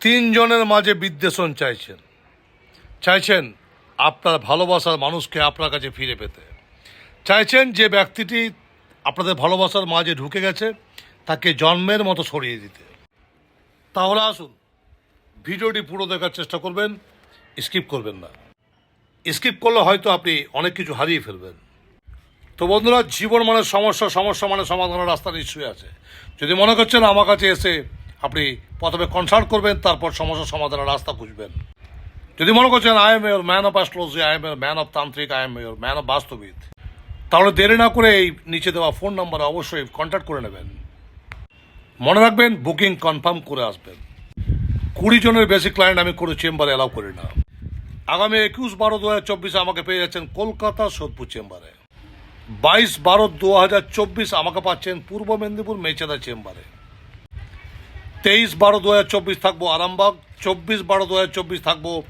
তিনজনের মাঝে বিদ্বেষণ চাইছেন। চাইছেন আপনার ভালোবাসার মানুষকে আপনার কাছে ফিরে পেতে। চাইছেন যে ব্যক্তিটি আপনাদের ভালোবাসার মাঝে ঢুকে গেছে, তাকে জন্মের মতো সরিয়ে দিতে। তাহলে আসুন, ভিডিওটি পুরো দেখার চেষ্টা করবেন, স্কিপ করবেন না। স্কিপ করলে হয়তো আপনি অনেক কিছু হারিয়ে ফেলবেন। তো বন্ধুরা, জীবন মানে সমস্যা সমস্যা মানে সমাধানের রাস্তা নিশ্চয়ই আছে। যদি মনে করছেন আমার কাছে এসে আপনি প্রথমে কনসাল্ট করবেন, তারপর সমস্যা সমাধানের রাস্তা খুঁজবেন। যদি মনে করছেন I am your man of astrology I am your man of tantrik I am your man of বাস্তবিদ তাহলে দেরি না করে এই নিচে দেওয়া ফোন নাম্বারে অবশ্যই কন্ট্যাক্ট করে নেবেন। মনে রাখবেন বুকিং কনফার্ম করে আসবেন। কুড়ি জনের বেশি ক্লায়েন্ট আমি কোনো চেম্বারে অ্যালাউ করি না। আগামী একুশ বারো দু হাজার চব্বিশে আমাকে পেয়ে যাচ্ছেন কলকাতা সোদপুর চেম্বারে বাইশ বারো দু হাজার চব্বিশ আমাকে পাচ্ছেন পূর্ব মেদিনীপুর মেচেদা চেম্বারে তেইশ বারো দু হাজার চব্বিশ থাকব আরামবাগ, চব্বিশ বারো দু হাজার চব্বিশ থাকব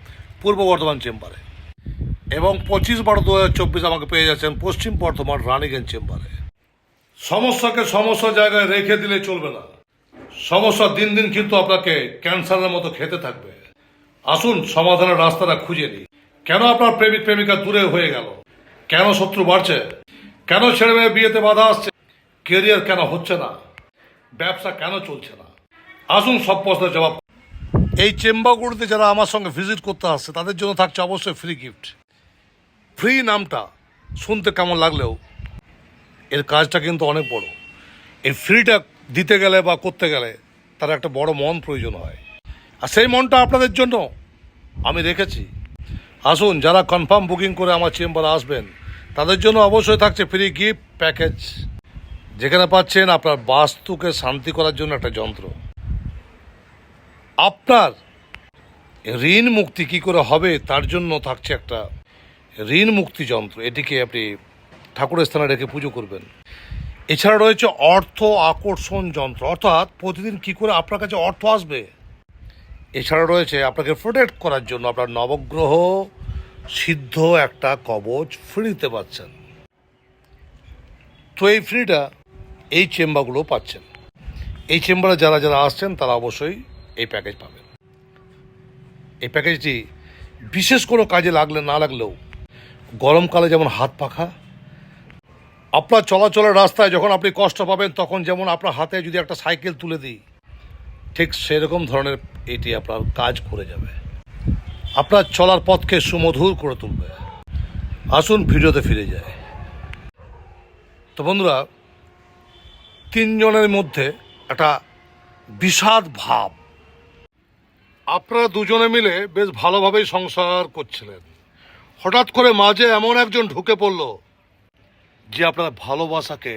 পূর্ব বর্ধমান চেম্বারে। এবং পঁচিশ বারো দু হাজার চব্বিশ আমাকে পেয়ে যাচ্ছেন পশ্চিম বর্ধমান রানীগঞ্জ চেম্বারে। সমস্যাকে সমস্যা জায়গায় রেখে দিলে চলবে না। সমস্যা দিন দিন কিন্তু আপনাকে ক্যান্সারের মতো খেতে থাকবে। আসুন, সমাধানের রাস্তাটা খুঁজে নিই। কেন আপনার প্রেমিক, প্রেমিকা দূরে হয়ে গেল? কেন শত্রু বাড়ছে? কেন ছেলে মেয়ে বিয়েতে বাধা আসছে? কেরিয়ার কেন হচ্ছে না? ব্যবসা কেন চলছে না? আসুন সব প্রশ্নের জবাব। এই চেম্বারগুলোতে যারা আমার সঙ্গে ভিজিট করতে আসছে, তাদের জন্য থাকছে অবশ্যই ফ্রি গিফট ফ্রি নামটা শুনতে কেমন লাগলেও, এর কাজটা কিন্তু অনেক বড়। এই ফ্রিটা দিতে গেলে বা করতে গেলে তার একটা বড় মন প্রয়োজন হয়। আর সেই মনটা আপনাদের জন্য আমি রেখেছি। আসুন, যারা কনফার্ম বুকিং করে আমার চেম্বারে আসবেন, তাদের জন্য অবশ্যই থাকছে ফ্রি গিফট প্যাকেজ যেখানে পাচ্ছেন আপনার বাস্তুকে শান্তি করার জন্য একটা যন্ত্র। আপনার ঋণ মুক্তি কি করে হবে, তার জন্য থাকছে একটা ঋণ মুক্তি যন্ত্র। এটিকে আপনি ঠাকুরের স্থানে রেখে পুজো করবেন। এছাড়া রয়েছে অর্থ আকর্ষণ যন্ত্র। অর্থাৎ প্রতিদিন কি করে আপনার কাছে অর্থ আসবে? এছাড়া রয়েছে আপনাকে প্রোটেক্ট করার জন্য আপনার নবগ্রহ সিদ্ধ একটা কবচ ফ্রিতে পাচ্ছেন। তো এই ফ্রিটা এই চেম্বারগুলো পাচ্ছেন। এই চেম্বারে যারা যারা আসছেন, তারা অবশ্যই এই প্যাকেজ পাবেন। এই প্যাকেজটি বিশেষ কোনো কাজে লাগলে না লাগলেও গরমকালে যেমন হাত পাখা, আপনার চলাচলের রাস্তায় যখন আপনি কষ্ট পাবেন, তখন যেমন আপনার হাতে যদি একটা সাইকেল তুলে দিই, ঠিক সেরকম ধরনের এটি আপনার কাজ করে যাবে। আপনার চলার পথকে সুমধুর করে তুলবে। আসুন ভিডিওতে ফিরে যায় তো বন্ধুরা, তিনজনের মধ্যে একটা বিষাদ ভাব আপনারা দুজনে মিলে বেশ ভালোভাবেই সংসার করছিলেন। হঠাৎ করে মাঝে এমন একজন ঢুকে পড়ল, যে আপনার ভালোবাসাকে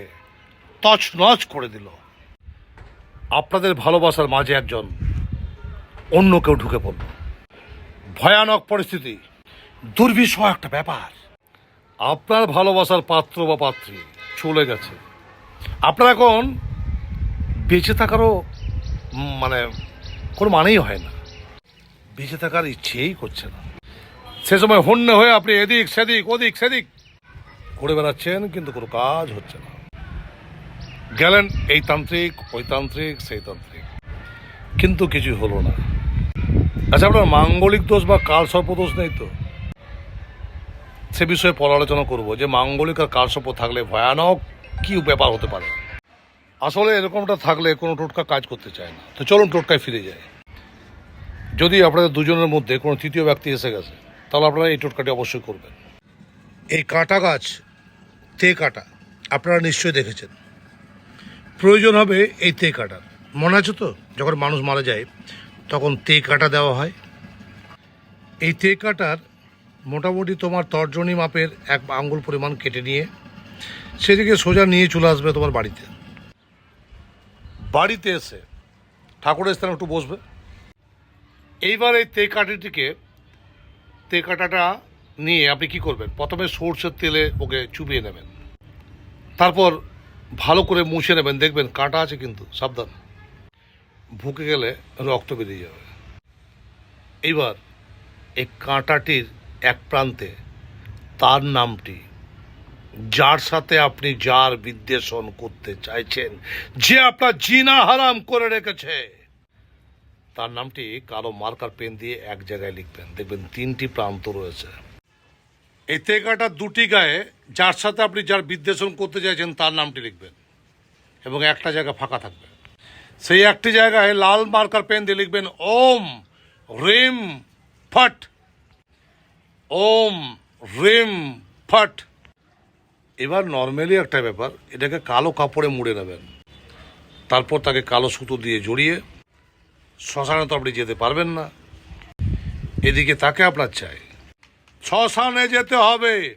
তছনছ করে দিল। আপনাদের ভালোবাসার মাঝে একজন অন্য কেউ ঢুকে পড়ল। ভয়ানক পরিস্থিতি, দুর্বিষহ একটা ব্যাপার। আপনার ভালোবাসার পাত্র বা পাত্রী চলে গেছে। আপনার এখন বেঁচে থাকারও মানে কোনো মানেই হয় না। বেঁচে থাকার ইচ্ছেই করছে না। সে সময় হন্য হয়ে আপনি এদিক, সেদিক, ওদিক, সেদিক করে বেড়াচ্ছেন, কিন্তু কোনো কাজ হচ্ছে না। গেলেন এই তান্ত্রিক, ওই তান্ত্রিক, সেই তান্ত্রিক। কিন্তু কিছু হলো না। আচ্ছা আপনার মাঙ্গলিক দোষ বা কাল সর্প দোষ নেই তো? সে বিষয়ে পর করব যে মাঙ্গলিক আর কাল সর্প থাকলে ভয়ানক কি ব্যাপার হতে পারে? আসলে এরকমটা থাকলে কোনো টোটকা কাজ করতে চায় না। তো চলুন টোটকায় ফিরে যায় যদি আপনাদের দুজনের মধ্যে কোনো তৃতীয় ব্যক্তি এসে গেছে, তাহলে আপনারা এই টোটকাটি অবশ্যই করবেন। এই কাঁটা গাছ, তে কাটা, আপনারা নিশ্চয়ই দেখেছেন। প্রয়োজন হবে এই তে কাটার মনে আছে তো? যখন মানুষ মারা যায়, তখন তে কাটা দেওয়া হয়। এই তে কাটার মোটামুটি তোমার তর্জনী মাপের এক আঙ্গুল পরিমাণ কেটে নিয়ে, সেদিকে সোজা নিয়ে চলে আসবে তোমার বাড়িতে। বাড়িতে এসে ঠাকুরের স্থানে একটু বসবে। এইবার এই তে কাঠিটিকে তে কাটাটা নিয়ে আপনি কি করবেন? প্রথমে সর্ষের তেলে ওকে চুবিয়ে নেবেন। তারপর ভালো করে মুছে নেবেন। দেখবেন কাঁটা আছে কিন্তু, সাবধান। ভুকে গেলে রক্ত বেরিয়ে যাবে। এইবার এই কাঁটাটির এক প্রান্তে তার নামটি, যার সাথে আপনি যার বিদ্বেষণ করতে চাইছেন, যে আপনার জিনা হারাম করে রেখেছে। তার নামটি কালো মার্কার পেন দিয়ে এক জায়গায় লিখবেন। দেখবেন তিনটি প্রান্ত রয়েছে। এই তেকাটার দুটি গায়ে, যার সাথে আপনি যার বিদ্বেষণ করতে চাইছেন, তার নামটি লিখবেন এবং একটা জায়গা ফাঁকা থাকবে। সেই একটি জায়গায় লাল মার্কার পেন দিয়ে লিখবেন, ওম রিম ফট। ওম রিম ফট। এবার নর্মালি একটা ব্যাপার, এটাকে কালো কাপড়ে মুড়ে নেবেন। তারপর তাকে কালো সুতো দিয়ে জড়িয়ে শ্মশানে তো আপনি যেতে পারবেন না। এদিকে তাকে আপনার চাই। শ্মশানে যেতে হবে।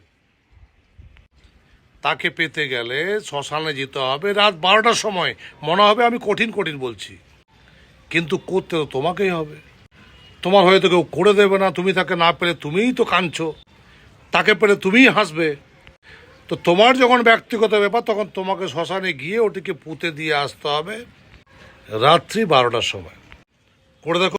তাকে পেতে গেলে শ্মশানে যেতে হবে রাত বারোটার সময়। মনে হবে আমি কঠিন কঠিন বলছি। কিন্তু করতে তো তোমাকেই হবে। তোমার হয়তো কেউ করে দেবে না। তুমি তাকে না পেলে তুমিই তো কাঁদছো। তাকে পেলে তুমিই হাসবে। তো তোমার যখন ব্যক্তিগত ব্যাপার, তখন তোমাকে শ্মশানে গিয়ে ওটিকে পুঁতে দিয়ে আসতে হবে রাত্রি বারোটার সময়। করে দেখো